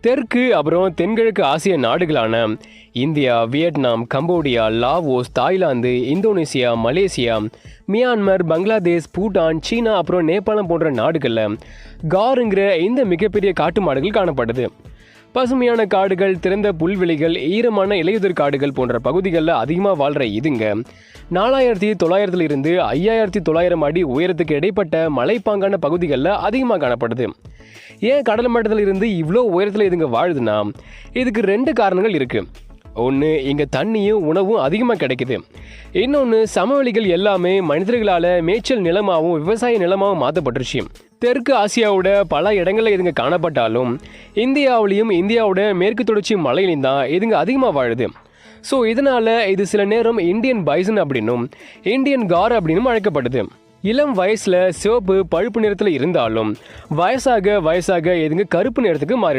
தெற்கு அப்புறம் தென்கிழக்கு ஆசிய நாடுகளான India Vietnam Cambodia Laos Thailand Indonesia Malaysia Myanmar Bangladesh Bhutan China அப்புறம் நேபாளம் போன்ற நாடுகளில் காருங்கிற இந்த மிகப்பெரிய காட்டு மாடுகள் காணப்படுது. பசுமையான காடுகள் திறந்த புல்வெளிகள் ஈரமான இலையுதிர் காடுகள் போன்ற பகுதிகளில் அதிகமாக வாழ்கிற இதுங்க. நாலாயிரத்தி தொள்ளாயிரத்துலேருந்து ஐயாயிரத்தி தொள்ளாயிரம் அடி உயரத்துக்கு இடைப்பட்ட மலைப்பாங்கான பகுதிகளில் அதிகமாக காணப்படுது. ஏன் கடல் மட்டத்தில் இருந்து இவ்வளோ உயரத்தில் இதுங்க வாழுதுன்னா? இதுக்கு ரெண்டு காரணங்கள் இருக்குது ஒன்று இங்கே தண்ணியும் உணவும் அதிகமாக கிடைக்குது. இன்னொன்று சமவெளிகள் எல்லாமே மனிதர்களால் மேய்ச்சல் நிலமாகவும் விவசாய நிலமாகவும் மாற்றப்பட்டுருச்சு தெற்கு ஆசியாவோட பல இடங்களில் இதுங்க காணப்பட்டாலும் இந்தியாவிலையும் இந்தியாவோட மேற்கு தொடர்ச்சி மலையிலையும் தான் இதுங்க அதிகமாக வாழுது. ஸோ இதனால் இது சில நேரம் இந்தியன் பைசன் அப்படின்னும் இந்தியன் கார் அப்படின்னும் அழைக்கப்படுது. இளம் வயசில் சிவப்பு பழுப்பு நிறத்தில் இருந்தாலும் வயசாக வயசாக எதுங்க கருப்பு நிறத்துக்கு மாறி